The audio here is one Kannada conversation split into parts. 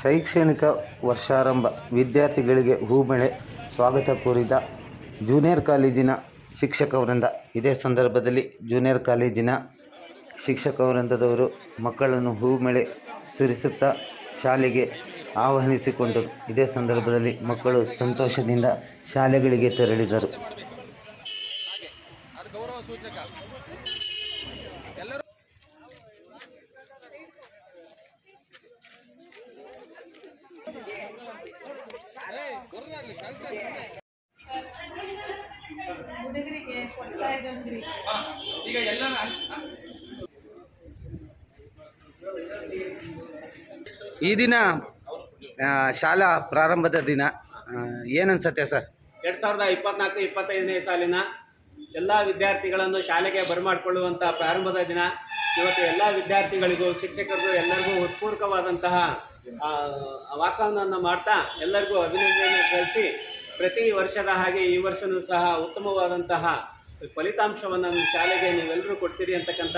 ಶೈಕ್ಷಣಿಕ ವರ್ಷಾರಂಭ ವಿದ್ಯಾರ್ಥಿಗಳಿಗೆ ಹೂಮಳೆ ಸ್ವಾಗತ ಕೋರಿದ ಜೂನಿಯರ್ ಕಾಲೇಜಿನ ಶಿಕ್ಷಕ ವೃಂದ ಇದೇ ಸಂದರ್ಭದಲ್ಲಿ ಜೂನಿಯರ್ ಕಾಲೇಜಿನ ಶಿಕ್ಷಕ ವೃಂದದವರು ಮಕ್ಕಳನ್ನು ಹೂಮಳೆ ಸುರಿಸುತ್ತಾ ಶಾಲೆಗೆ ಆಹ್ವಾನಿಸಿಕೊಂಡರು. ಇದೇ ಸಂದರ್ಭದಲ್ಲಿ ಮಕ್ಕಳು ಸಂತೋಷದಿಂದ ಶಾಲೆಗಳಿಗೆ ತೆರಳಿದರು. ಹುಡುಗರಿಗೆ ಕೊಡ್ತಾ ಇದ್ರಿ ಈಗ ಎಲ್ಲರ ಈ ದಿನ ಶಾಲಾ ಪ್ರಾರಂಭದ ದಿನ ಏನನ್ಸತ್ತೆ ಸರ್? ಎರಡು ಸಾವಿರದ ಇಪ್ಪತ್ನಾಲ್ಕು ಇಪ್ಪತ್ತೈದನೇ ಸಾಲಿನ ಎಲ್ಲ ವಿದ್ಯಾರ್ಥಿಗಳನ್ನು ಶಾಲೆಗೆ ಬರಮಾಡಿಕೊಳ್ಳುವಂಥ ಪ್ರಾರಂಭದ ದಿನ. ಇವತ್ತು ಎಲ್ಲ ವಿದ್ಯಾರ್ಥಿಗಳಿಗೂ ಶಿಕ್ಷಕರಿಗೂ ಎಲ್ಲರಿಗೂ ಉತ್ಪೂರ್ವಕವಾದಂತಹ ವಾತಾವರಣವನ್ನು ಮಾಡ್ತಾ ಎಲ್ಲರಿಗೂ ಅಭಿನಂದನೆ ಸಲ್ಲಿಸಿ ಪ್ರತಿ ವರ್ಷದ ಹಾಗೆ ಈ ವರ್ಷನೂ ಸಹ ಉತ್ತಮವಾದಂತಹ ಫಲಿತಾಂಶವನ್ನು ನಮ್ಮ ಶಾಲೆಗೆ ನೀವೆಲ್ಲರೂ ಕೊಡ್ತೀರಿ ಅಂತಕ್ಕಂಥ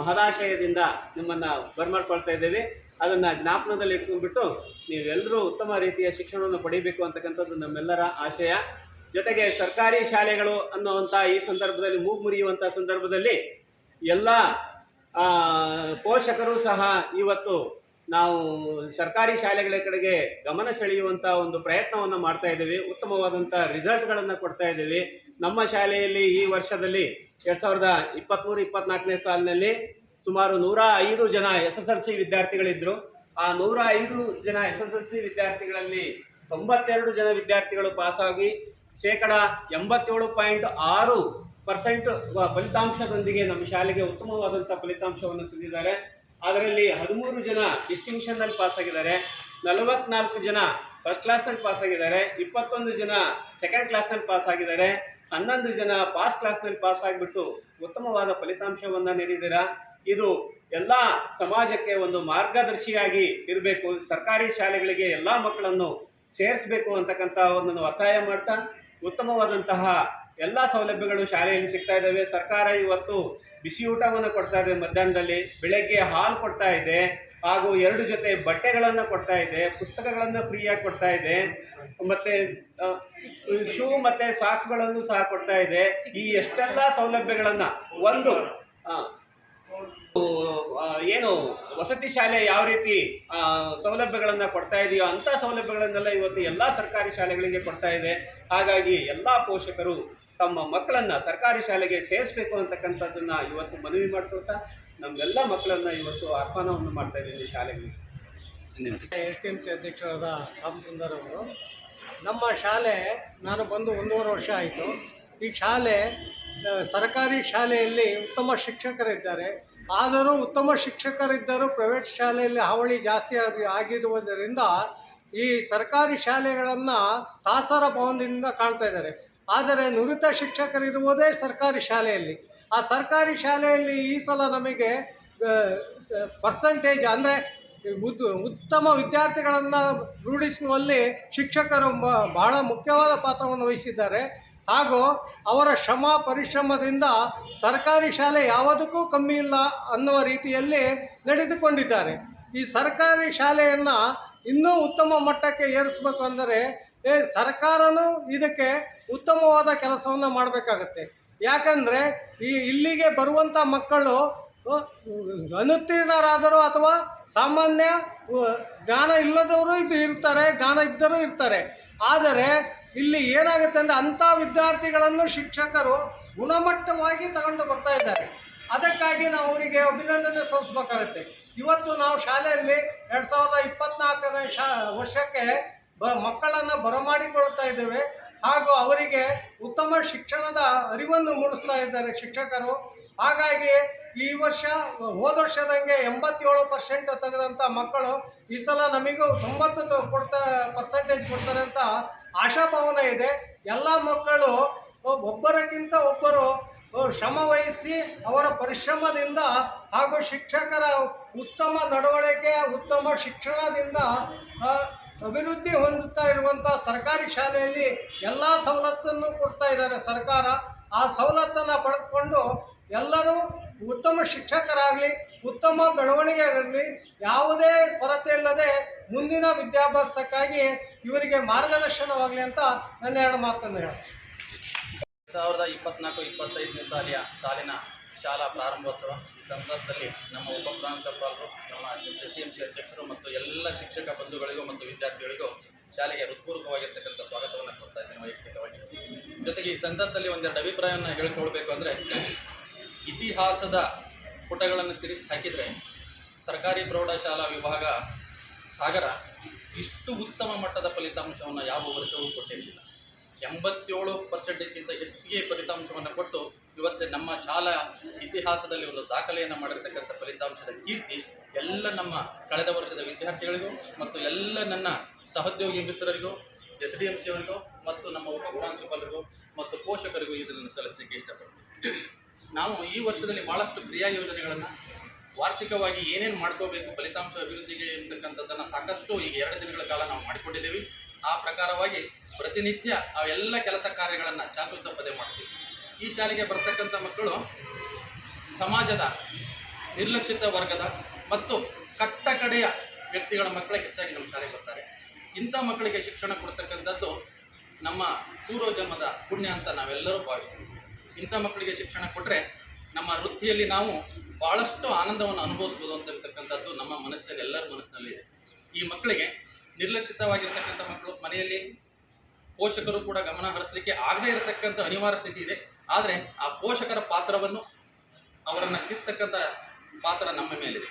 ಮಹದಾಶಯದಿಂದ ನಿಮ್ಮನ್ನು ಬರ್ಮಾಡ್ಕೊಳ್ತಾ ಇದ್ದೇವೆ. ಅದನ್ನು ಜ್ಞಾಪನದಲ್ಲಿ ಇಟ್ಕೊಂಡ್ಬಿಟ್ಟು ನೀವೆಲ್ಲರೂ ಉತ್ತಮ ರೀತಿಯ ಶಿಕ್ಷಣವನ್ನು ಪಡೀಬೇಕು ಅಂತಕ್ಕಂಥದ್ದು ನಮ್ಮೆಲ್ಲರ ಆಶಯ. ಜೊತೆಗೆ ಸರ್ಕಾರಿ ಶಾಲೆಗಳು ಅನ್ನುವಂಥ ಈ ಸಂದರ್ಭದಲ್ಲಿ, ಮೂಗು ಮುರಿಯುವಂಥ ಸಂದರ್ಭದಲ್ಲಿ ಎಲ್ಲ ಪೋಷಕರು ಸಹ ಇವತ್ತು ನಾವು ಸರ್ಕಾರಿ ಶಾಲೆಗಳ ಕಡೆಗೆ ಗಮನ ಸೆಳೆಯುವಂಥ ಒಂದು ಪ್ರಯತ್ನವನ್ನು ಮಾಡ್ತಾ ಇದ್ದೀವಿ. ಉತ್ತಮವಾದಂಥ ರಿಸಲ್ಟ್ಗಳನ್ನು ಕೊಡ್ತಾ ಇದ್ದೀವಿ. ನಮ್ಮ ಶಾಲೆಯಲ್ಲಿ ಈ ವರ್ಷದಲ್ಲಿ ಎರಡು ಸಾವಿರದ ಇಪ್ಪತ್ತ್ಮೂರು ಇಪ್ಪತ್ನಾಲ್ಕನೇ ಸಾಲಿನಲ್ಲಿ ಸುಮಾರು ನೂರ ಐದು ಜನ ಎಸ್ ಎಸ್ ಎಲ್ ಸಿ ವಿದ್ಯಾರ್ಥಿಗಳಿದ್ದರು ಆ ನೂರ ಐದು ಜನ ಎಸ್ ಎಸ್ ಎಲ್ ಸಿ ವಿದ್ಯಾರ್ಥಿಗಳಲ್ಲಿ ತೊಂಬತ್ತೆರಡು ಜನ ವಿದ್ಯಾರ್ಥಿಗಳು ಪಾಸಾಗಿ, ಶೇಕಡ ಎಂಬತ್ತೇಳು ಪಾಯಿಂಟ್ ಆರು ಪರ್ಸೆಂಟ್ ಫಲಿತಾಂಶದೊಂದಿಗೆ ನಮ್ಮ ಶಾಲೆಗೆ ಉತ್ತಮವಾದಂಥ ಫಲಿತಾಂಶವನ್ನು ತಂದಿದ್ದಾರೆ. ಅದರಲ್ಲಿ ಹದಿಮೂರು ಜನ ಡಿಸ್ಟಿಂಕ್ಷನ್ನಲ್ಲಿ ಪಾಸ್ ಆಗಿದ್ದಾರೆ. ನಲವತ್ನಾಲ್ಕು ಜನ ಫಸ್ಟ್ ಕ್ಲಾಸ್ನಲ್ಲಿ ಪಾಸ್ ಆಗಿದ್ದಾರೆ. ಇಪ್ಪತ್ತೊಂದು ಜನ ಸೆಕೆಂಡ್ ಕ್ಲಾಸ್ನಲ್ಲಿ ಪಾಸ್ ಆಗಿದ್ದಾರೆ. ಹನ್ನೊಂದು ಜನ ಪಾಸ್ ಕ್ಲಾಸ್ನಲ್ಲಿ ಪಾಸ್ ಆಗಿಬಿಟ್ಟು ಉತ್ತಮವಾದ ಫಲಿತಾಂಶವನ್ನು ನೀಡಿದ್ದೀರಾ? ಇದು ಎಲ್ಲ ಸಮಾಜಕ್ಕೆ ಒಂದು ಮಾರ್ಗದರ್ಶಿಯಾಗಿ ಇರಬೇಕು. ಸರ್ಕಾರಿ ಶಾಲೆಗಳಿಗೆ ಎಲ್ಲ ಮಕ್ಕಳನ್ನು ಸೇರಿಸಬೇಕು ಅಂತಕ್ಕಂಥ ಒಂದು ಒತ್ತಾಯ ಮಾಡ್ತಾ, ಉತ್ತಮವಾದಂತಹ ಎಲ್ಲ ಸೌಲಭ್ಯಗಳು ಶಾಲೆಯಲ್ಲಿ ಸಿಗ್ತಾ ಇದ್ದಾವೆ. ಸರ್ಕಾರ ಇವತ್ತು ಬಿಸಿ ಊಟವನ್ನು ಕೊಡ್ತಾ ಇದೆ ಮಧ್ಯಾಹ್ನದಲ್ಲಿ. ಬೆಳಗ್ಗೆ ಹಾಲು ಕೊಡ್ತಾ ಇದೆ. ಹಾಗೂ ಎರಡು ಜೊತೆ ಬಟ್ಟೆಗಳನ್ನು ಕೊಡ್ತಾ ಇದೆ. ಪುಸ್ತಕಗಳನ್ನು ಫ್ರೀಯಾಗಿ ಕೊಡ್ತಾ ಇದೆ. ಮತ್ತೆ ಶೂ ಮತ್ತೆ ಸಾಕ್ಸ್ಗಳನ್ನು ಸಹ ಕೊಡ್ತಾ ಇದೆ. ಈ ಎಷ್ಟೆಲ್ಲ ಸೌಲಭ್ಯಗಳನ್ನು ಒಂದು ಏನು ವಸತಿ ಶಾಲೆ ಯಾವ ರೀತಿ ಸೌಲಭ್ಯಗಳನ್ನು ಕೊಡ್ತಾ ಇದೆಯೋ ಅಂಥ ಸೌಲಭ್ಯಗಳನ್ನೆಲ್ಲ ಇವತ್ತು ಎಲ್ಲ ಸರ್ಕಾರಿ ಶಾಲೆಗಳಿಗೆ ಕೊಡ್ತಾ ಇದೆ. ಹಾಗಾಗಿ ಎಲ್ಲ ಪೋಷಕರು ತಮ್ಮ ಮಕ್ಕಳನ್ನ ಸರ್ಕಾರಿ ಶಾಲೆಗೆ ಸೇರಿಸಬೇಕು ಅಂತಕ್ಕಂಥದ್ದನ್ನ ಇವತ್ತು ಮನವಿ ಮಾಡ್ಕೊಳ್ತಾ ನಮ್ಮೆಲ್ಲ ಮಕ್ಕಳನ್ನ ಇವತ್ತು ಆಹ್ವಾನವನ್ನು ಮಾಡ್ತಾ ಇದ್ದೀನಿ ಶಾಲೆಗೆ. ಎಸ್ ಟಿ ಎಂ ಸಿ ಅಧ್ಯಕ್ಷರಾದ ರಾಮಸುಂದರ್ ಅವರು ನಮ್ಮ ಶಾಲೆ ನಾನು ಬಂದು ಒಂದೂವರೆ ವರ್ಷ ಆಯಿತು. ಈ ಶಾಲೆ ಸರ್ಕಾರಿ ಶಾಲೆಯಲ್ಲಿ ಉತ್ತಮ ಶಿಕ್ಷಕರಿದ್ದಾರೆ. ಆದರೂ ಉತ್ತಮ ಶಿಕ್ಷಕರಿದ್ದರೂ ಪ್ರೈವೇಟ್ ಶಾಲೆಯಲ್ಲಿ ಹಾವಳಿ ಜಾಸ್ತಿ ಆಗಿ ಆಗಿರುವುದರಿಂದ ಈ ಸರ್ಕಾರಿ ಶಾಲೆಗಳನ್ನು ತಾಸರ ಭವನದಿಂದ ಕಾಣ್ತಾ ಇದ್ದಾರೆ. ಆದರೆ ನುರಿತ ಶಿಕ್ಷಕರಿರುವುದೇ ಸರ್ಕಾರಿ ಶಾಲೆಯಲ್ಲಿ. ಆ ಸರ್ಕಾರಿ ಶಾಲೆಯಲ್ಲಿ ಈ ಸಲ ನಮಗೆ ಪರ್ಸಂಟೇಜ್ ಅಂದರೆ ಉದ್, ಉತ್ತಮ ವಿದ್ಯಾರ್ಥಿಗಳನ್ನು ರೂಢಿಸುವಲ್ಲಿ ಶಿಕ್ಷಕರು ಬಹಳ ಮುಖ್ಯವಾದ ಪಾತ್ರವನ್ನು ವಹಿಸಿದ್ದಾರೆ. ಹಾಗೂ ಅವರ ಶ್ರಮ, ಪರಿಶ್ರಮದಿಂದ ಸರ್ಕಾರಿ ಶಾಲೆ ಯಾವುದಕ್ಕೂ ಕಮ್ಮಿ ಇಲ್ಲ ಅನ್ನುವ ರೀತಿಯಲ್ಲಿ ನಡೆದುಕೊಂಡಿದ್ದಾರೆ. ಈ ಸರ್ಕಾರಿ ಶಾಲೆಯನ್ನು ಇನ್ನೂ ಉತ್ತಮ ಮಟ್ಟಕ್ಕೆ ಏರಿಸಬೇಕು ಅಂದರೆ ಏ, ಸರ್ಕಾರನೂ ಇದಕ್ಕೆ ಉತ್ತಮವಾದ ಕೆಲಸವನ್ನು ಮಾಡಬೇಕಾಗತ್ತೆ. ಯಾಕಂದರೆ ಈ ಇಲ್ಲಿಗೆ ಬರುವಂಥ ಮಕ್ಕಳು ಅನುತ್ತೀರ್ಣರಾದರೂ ಅಥವಾ ಸಾಮಾನ್ಯ ಜ್ಞಾನ ಇಲ್ಲದವರು ಇದು ಇರ್ತಾರೆ, ಜ್ಞಾನ ಇದ್ದರೂ ಇರ್ತಾರೆ. ಆದರೆ ಇಲ್ಲಿ ಏನಾಗುತ್ತೆ ಅಂದರೆ ಅಂಥ ವಿದ್ಯಾರ್ಥಿಗಳನ್ನು ಶಿಕ್ಷಕರು ಗುಣಮಟ್ಟವಾಗಿ ತಗೊಂಡು ಬರ್ತಾ ಇದ್ದಾರೆ. ಅದಕ್ಕಾಗಿ ನಾವು ಅವರಿಗೆ ಅಭಿನಂದನೆ ಸಲ್ಲಿಸ್ಬೇಕಾಗತ್ತೆ. ಇವತ್ತು ನಾವು ಶಾಲೆಯಲ್ಲಿ ಎರಡು ಸಾವಿರದ ಇಪ್ಪತ್ನಾಲ್ಕನೇ ಶಾ, ವರ್ಷಕ್ಕೆ ಬ ಮಕ್ಕಳನ್ನು ಬರಮಾಡಿಕೊಳ್ತಾ ಇದ್ದೇವೆ. ಹಾಗೂ ಅವರಿಗೆ ಉತ್ತಮ ಶಿಕ್ಷಣದ ಅರಿವನ್ನು ಮೂಡಿಸ್ತಾ ಇದ್ದಾರೆ ಶಿಕ್ಷಕರು. ಹಾಗಾಗಿ ಈ ವರ್ಷ, ಹೋದ ವರ್ಷದಂಗೆ ಎಂಬತ್ತೇಳು ಪರ್ಸೆಂಟ್ ತೆಗೆದಂಥ ಮಕ್ಕಳು ಈ ಸಲ ನಮಗೂ ತೊಂಬತ್ತು ಕೊಡ್ತಾ ಪರ್ಸೆಂಟೇಜ್ ಕೊಡ್ತಾರೆ ಅಂತ ಆಶಾಭಾವನೆ ಇದೆ. ಎಲ್ಲ ಮಕ್ಕಳು ಒಬ್ಬರಕ್ಕಿಂತ ಒಬ್ಬರು ಶ್ರಮ ವಹಿಸಿ ಅವರ ಪರಿಶ್ರಮದಿಂದ ಹಾಗೂ ಶಿಕ್ಷಕರ ಉತ್ತಮ ನಡವಳಿಕೆ, ಉತ್ತಮ ಶಿಕ್ಷಣದಿಂದ ಅಭಿವೃದ್ಧಿ ಹೊಂದುತ್ತಾ ಇರುವಂಥ ಸರ್ಕಾರಿ ಶಾಲೆಯಲ್ಲಿ ಎಲ್ಲ ಸವಲತ್ತನ್ನು ಕೊಡ್ತಾ ಇದ್ದಾರೆ ಸರ್ಕಾರ. ಆ ಸವಲತ್ತನ್ನು ಪಡೆದುಕೊಂಡು ಎಲ್ಲರೂ ಉತ್ತಮ ಶಿಕ್ಷಕರಾಗಲಿ, ಉತ್ತಮ ಬೆಳವಣಿಗೆ ಆಗಲಿ ಯಾವುದೇ ಕೊರತೆ ಇಲ್ಲದೆ ಮುಂದಿನ ವಿದ್ಯಾಭ್ಯಾಸಕ್ಕಾಗಿ ಇವರಿಗೆ ಮಾರ್ಗದರ್ಶನವಾಗಲಿ ಅಂತ ನನ್ನ ಎರಡು ಮಾತನ್ನು ಹೇಳ ಸಾವಿರದ ಇಪ್ಪತ್ನಾಲ್ಕು, ಇಪ್ಪತ್ತೈದನೇ ಸಾಲಿಯ, ಸಾಲಿನ ಶಾಲಾ ಪ್ರಾರಂಭೋತ್ಸವ. ಈ ಸಂದರ್ಭದಲ್ಲಿ ನಮ್ಮ ಉಪಪ್ರಾಂಶುಪಾಲರು ನಮ್ಮ ಎಸ್ ಡಿ ಎಂ ಸಿ ಅಧ್ಯಕ್ಷರು ಮತ್ತು ಎಲ್ಲ ಶಿಕ್ಷಕ ಬಂಧುಗಳಿಗೂ ಮತ್ತು ವಿದ್ಯಾರ್ಥಿಗಳಿಗೂ ಶಾಲೆಗೆ ಹೃತ್ಪೂರ್ವಕವಾಗಿರ್ತಕ್ಕಂಥ ಸ್ವಾಗತವನ್ನು ಕೊಡ್ತಾ ಇದ್ದೇನೆ ವೈಯಕ್ತಿಕವಾಗಿ. ಜೊತೆಗೆ ಈ ಸಂದರ್ಭದಲ್ಲಿ ಒಂದೆರಡು ಅಭಿಪ್ರಾಯವನ್ನು ಹೇಳ್ಕೊಳ್ಬೇಕು ಅಂದರೆ, ಇತಿಹಾಸದ ಪುಟಗಳನ್ನು ತಿರುಗಿ ಹಾಕಿದರೆ ಸರ್ಕಾರಿ ಪ್ರೌಢಶಾಲಾ ವಿಭಾಗ ಸಾಗರ ಇಷ್ಟು ಉತ್ತಮ ಮಟ್ಟದ ಫಲಿತಾಂಶವನ್ನು ಯಾವ ವರ್ಷವೂ ಕೊಟ್ಟಿರಲಿಲ್ಲ. ಎಂಬತ್ತೇಳು ಪರ್ಸೆಂಟ್ಗಿಂತ ಹೆಚ್ಚಿಗೆ ಫಲಿತಾಂಶವನ್ನು ಕೊಟ್ಟು ಇವತ್ತು ನಮ್ಮ ಶಾಲಾ ಇತಿಹಾಸದಲ್ಲಿ ಒಂದು ದಾಖಲೆಯನ್ನು ಮಾಡಿರ್ತಕ್ಕಂಥ ಫಲಿತಾಂಶದ ಕೀರ್ತಿ ಎಲ್ಲ ನಮ್ಮ ಕಳೆದ ವರ್ಷದ ವಿದ್ಯಾರ್ಥಿಗಳಿಗೂ ಮತ್ತು ಎಲ್ಲ ನನ್ನ ಸಹೋದ್ಯೋಗಿ ಮಿತ್ರರಿಗೂ, ಎಸ್ ಡಿ ಎಂ ಸಿ ಅವರಿಗೂ ಮತ್ತು ನಮ್ಮ ಉಪ ಮತ್ತು ಪೋಷಕರಿಗೂ ಇದನ್ನು ಸಲ್ಲಿಸಲಿಕ್ಕೆ ಇಷ್ಟಪಡ್ತೀನಿ. ನಾವು ಈ ವರ್ಷದಲ್ಲಿ ಭಾಳಷ್ಟು ಕ್ರಿಯಾ ಯೋಜನೆಗಳನ್ನು ವಾರ್ಷಿಕವಾಗಿ ಏನೇನು ಮಾಡ್ಕೋಬೇಕು, ಫಲಿತಾಂಶ ಅಭಿವೃದ್ಧಿಗೆ ಇರ್ತಕ್ಕಂಥದ್ದನ್ನು ಸಾಕಷ್ಟು ಈಗ ಎರಡು ದಿನಗಳ ಕಾಲ ನಾವು ಮಾಡಿಕೊಂಡಿದ್ದೀವಿ. ಆ ಪ್ರಕಾರವಾಗಿ ಪ್ರತಿನಿತ್ಯ ಆ ಎಲ್ಲ ಕೆಲಸ ಕಾರ್ಯಗಳನ್ನು ಚಾಚು ತಪ್ಪದೆ ಮಾಡ್ತೀವಿ. ಈ ಶಾಲೆಗೆ ಬರ್ತಕ್ಕಂಥ ಮಕ್ಕಳು ಸಮಾಜದ ನಿರ್ಲಕ್ಷಿತ ವರ್ಗದ ಮತ್ತು ಕಟ್ಟ ಕಡೆಯ ವ್ಯಕ್ತಿಗಳ ಮಕ್ಕಳೇ ಹೆಚ್ಚಾಗಿ ನಮ್ಮ ಶಾಲೆಗೆ ಬರ್ತಾರೆ. ಇಂಥ ಮಕ್ಕಳಿಗೆ ಶಿಕ್ಷಣ ಕೊಡ್ತಕ್ಕಂಥದ್ದು ನಮ್ಮ ಪೂರ್ವ ಜನ್ಮದ ಪುಣ್ಯ ಅಂತ ನಾವೆಲ್ಲರೂ ಭಾವಿಸ್ತೀವಿ. ಇಂಥ ಮಕ್ಕಳಿಗೆ ಶಿಕ್ಷಣ ಕೊಟ್ಟರೆ ನಮ್ಮ ವೃತ್ತಿಯಲ್ಲಿ ನಾವು ಭಾಳಷ್ಟು ಆನಂದವನ್ನು ಅನುಭವಿಸ್ಬೋದು ಅಂತಕ್ಕಂಥದ್ದು ನಮ್ಮ ಮನಸ್ಸಿನಲ್ಲಿ, ಎಲ್ಲರ ಮನಸ್ಸಿನಲ್ಲಿ ಇದೆ. ಈ ಮಕ್ಕಳಿಗೆ ನಿರ್ಲಕ್ಷಿತವಾಗಿರ್ತಕ್ಕಂಥ ಮಕ್ಕಳು ಮನೆಯಲ್ಲಿ ಪೋಷಕರು ಕೂಡ ಗಮನ ಹರಿಸಲಿಕ್ಕೆ ಆಗದೇ ಇರತಕ್ಕಂಥ ಅನಿವಾರ್ಯ ಸ್ಥಿತಿ ಇದೆ. ಆದರೆ ಆ ಪೋಷಕರ ಪಾತ್ರವನ್ನು ಅವರನ್ನು ತಿರ್ತಕ್ಕಂಥ ಪಾತ್ರ ನಮ್ಮ ಮೇಲಿದೆ.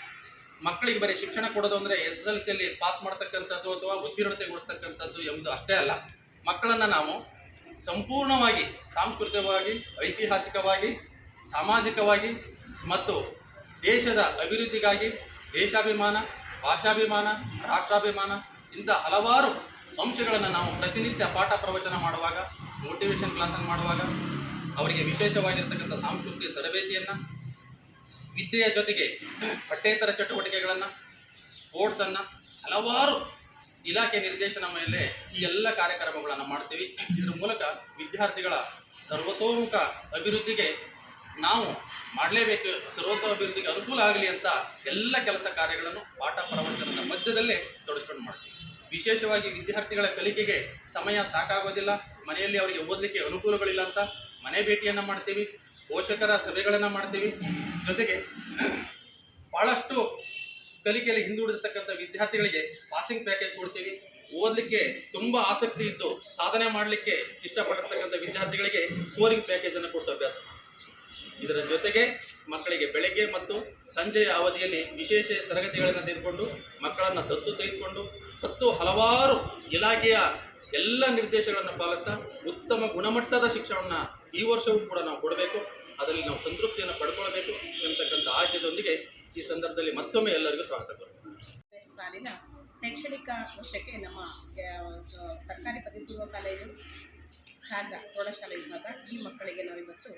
ಮಕ್ಕಳಿಗೆ ಬರೀ ಶಿಕ್ಷಣ ಕೊಡೋದು ಅಂದರೆ ಎಸ್ ಎಲ್ ಸಿಯಲ್ಲಿ ಪಾಸ್ ಮಾಡ್ತಕ್ಕಂಥದ್ದು ಅಥವಾ ಉತ್ತೀರ್ಣತೆಗೊಳಿಸ್ತಕ್ಕಂಥದ್ದು ಎಂಬುದು ಅಷ್ಟೇ ಅಲ್ಲ. ಮಕ್ಕಳನ್ನು ನಾವು ಸಂಪೂರ್ಣವಾಗಿ ಸಾಂಸ್ಕೃತಿಕವಾಗಿ, ಐತಿಹಾಸಿಕವಾಗಿ, ಸಾಮಾಜಿಕವಾಗಿ ಮತ್ತು ದೇಶದ ಅಭಿವೃದ್ಧಿಗಾಗಿ ದೇಶಾಭಿಮಾನ, ಭಾಷಾಭಿಮಾನ, ರಾಷ್ಟ್ರಾಭಿಮಾನ ಇಂಥ ಹಲವಾರು ಅಂಶಗಳನ್ನು ನಾವು ಪ್ರತಿನಿತ್ಯ ಪಾಠ ಪ್ರವಚನ ಮಾಡುವಾಗ ಮೋಟಿವೇಶನ್ ಕ್ಲಾಸನ್ನು ಮಾಡುವಾಗ ಅವರಿಗೆ ವಿಶೇಷವಾಗಿರ್ತಕ್ಕಂಥ ಸಾಂಸ್ಕೃತಿಕ ತರಬೇತಿಯನ್ನು, ವಿದ್ಯೆಯ ಜೊತೆಗೆ ಪಠ್ಯೇತರ ಚಟುವಟಿಕೆಗಳನ್ನು ಸ್ಪೋರ್ಟ್ಸನ್ನು ಹಲವಾರು ಇಲಾಖೆ ನಿರ್ದೇಶನ ಮೇಲೆ ಈ ಎಲ್ಲ ಕಾರ್ಯಕ್ರಮಗಳನ್ನು ಮಾಡ್ತೀವಿ. ಇದರ ಮೂಲಕ ವಿದ್ಯಾರ್ಥಿಗಳ ಸರ್ವತೋಮುಖ ಅಭಿವೃದ್ಧಿಗೆ ನಾವು ಮಾಡಲೇಬೇಕು. ಸರ್ವತೋಭಿವೃದ್ಧಿಗೆ ಅನುಕೂಲ ಆಗಲಿ ಅಂತ ಎಲ್ಲ ಕೆಲಸ ಕಾರ್ಯಗಳನ್ನು ಪಾಠ ಪ್ರವಚನದ ಮಧ್ಯದಲ್ಲೇ ತೊಡಸ್ಕೊಂಡು ಮಾಡ್ತೀವಿ. ವಿಶೇಷವಾಗಿ ವಿದ್ಯಾರ್ಥಿಗಳ ಕಲಿಕೆಗೆ ಸಮಯ ಸಾಕಾಗೋದಿಲ್ಲ. ಮನೆಯಲ್ಲಿ ಅವರಿಗೆ ಓದಲಿಕ್ಕೆ ಅನುಕೂಲಗಳಿಲ್ಲ ಅಂತ ಮನೆ ಭೇಟಿಯನ್ನು ಮಾಡ್ತೀವಿ, ಪೋಷಕರ ಸಭೆಗಳನ್ನು ಮಾಡ್ತೀವಿ. ಜೊತೆಗೆ ಭಾಳಷ್ಟು ಕಲಿಕೆಯಲ್ಲಿ ಹಿಂದುಳಿದಿರ್ತಕ್ಕಂಥ ವಿದ್ಯಾರ್ಥಿಗಳಿಗೆ ಪಾಸಿಂಗ್ ಪ್ಯಾಕೇಜ್ ಕೊಡ್ತೀವಿ. ಓದಲಿಕ್ಕೆ ತುಂಬ ಆಸಕ್ತಿ ಇದ್ದು ಸಾಧನೆ ಮಾಡಲಿಕ್ಕೆ ಇಷ್ಟಪಟ್ಟಿರ್ತಕ್ಕಂಥ ವಿದ್ಯಾರ್ಥಿಗಳಿಗೆ ಸ್ಕೋರಿಂಗ್ ಪ್ಯಾಕೇಜನ್ನು ಕೊಟ್ಟು ಅಭ್ಯಾಸ ಇದರ ಜೊತೆಗೆ ಮಕ್ಕಳಿಗೆ ಬೆಳಗ್ಗೆ ಮತ್ತು ಸಂಜೆಯ ಅವಧಿಯಲ್ಲಿ ವಿಶೇಷ ತರಗತಿಗಳನ್ನು ತೆಗೆದುಕೊಂಡು, ಮಕ್ಕಳನ್ನು ದತ್ತು ತೆಗೆದುಕೊಂಡು, ಮತ್ತು ಹಲವಾರು ಇಲಾಖೆಯ ಎಲ್ಲ ನಿರ್ದೇಶಗಳನ್ನು ಪಾಲಿಸ್ತಾ ಉತ್ತಮ ಗುಣಮಟ್ಟದ ಶಿಕ್ಷಣವನ್ನು ಈ ವರ್ಷವೂ ಕೂಡ ನಾವು ಕೊಡಬೇಕು. ಅದರಲ್ಲಿ ನಾವು ಸಂತೃಪ್ತಿಯನ್ನು ಪಡ್ಕೊಳ್ಬೇಕು ಎಂತಕ್ಕಂಥ ಆಶಯದೊಂದಿಗೆ ಈ ಸಂದರ್ಭದಲ್ಲಿ ಮತ್ತೊಮ್ಮೆ ಎಲ್ಲರಿಗೂ ಸ್ವಾಗತ. ಸಾಲಿನ ಶೈಕ್ಷಣಿಕ ವರ್ಷಕ್ಕೆ ನಮ್ಮ ಸರ್ಕಾರಿ ಪದವಿ ಪೂರ್ವ ಕಾಲೇಜು ಸಾಗರ ಪ್ರೌಢಶಾಲೆ ವಿಭಾಗ ಈ ಮಕ್ಕಳಿಗೆ ನಾವು ಇವತ್ತು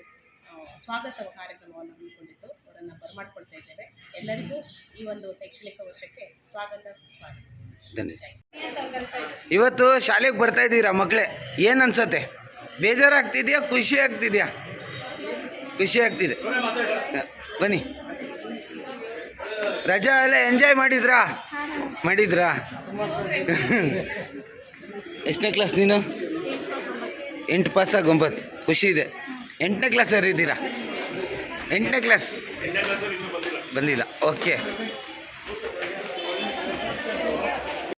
ಸ್ವಾಗತ ಕಾರ್ಯಕ್ರಮವನ್ನು ಹಮ್ಮಿಕೊಂಡಿದ್ದು. ಅವರನ್ನು ಬರಮಾಡ್ಕೊಳ್ತಾ ಇದ್ದೇವೆ. ಎಲ್ಲರಿಗೂ ಈ ಒಂದು ಶೈಕ್ಷಣಿಕ ವರ್ಷಕ್ಕೆ ಸ್ವಾಗತ ಸುಸ್ವಾಗತ. ಧನ್ಯವಾದ. ಇವತ್ತು ಶಾಲೆಗೆ ಬರ್ತಾ ಇದ್ದೀರಾ ಮಕ್ಕಳೇ? ಏನು ಅನ್ಸತ್ತೆ? ಬೇಜಾರಾಗ್ತಿದೆಯಾ? ಖುಷಿ ಆಗ್ತಿದ್ಯಾ? ಖುಷಿ ಆಗ್ತಿದೆ. ಬನ್ನಿ. ರಜಾ ಎಲ್ಲ ಎಂಜಾಯ್ ಮಾಡಿದ್ರಾ? ಮಾಡಿದ್ರಾ? ಎಷ್ಟನೇ ಕ್ಲಾಸ್ ನೀನು? ಎಂಟು ಪಾಸಾಗಿ ಒಂಬತ್ತು. ಖುಷಿ ಇದೆ. ಎಂಟನೇ ಕ್ಲಾಸ್ ಇದ್ದೀರಾ? ಎಂಟನೇ ಕ್ಲಾಸ್ ಬಂದಿಲ್ಲ. ಓಕೆ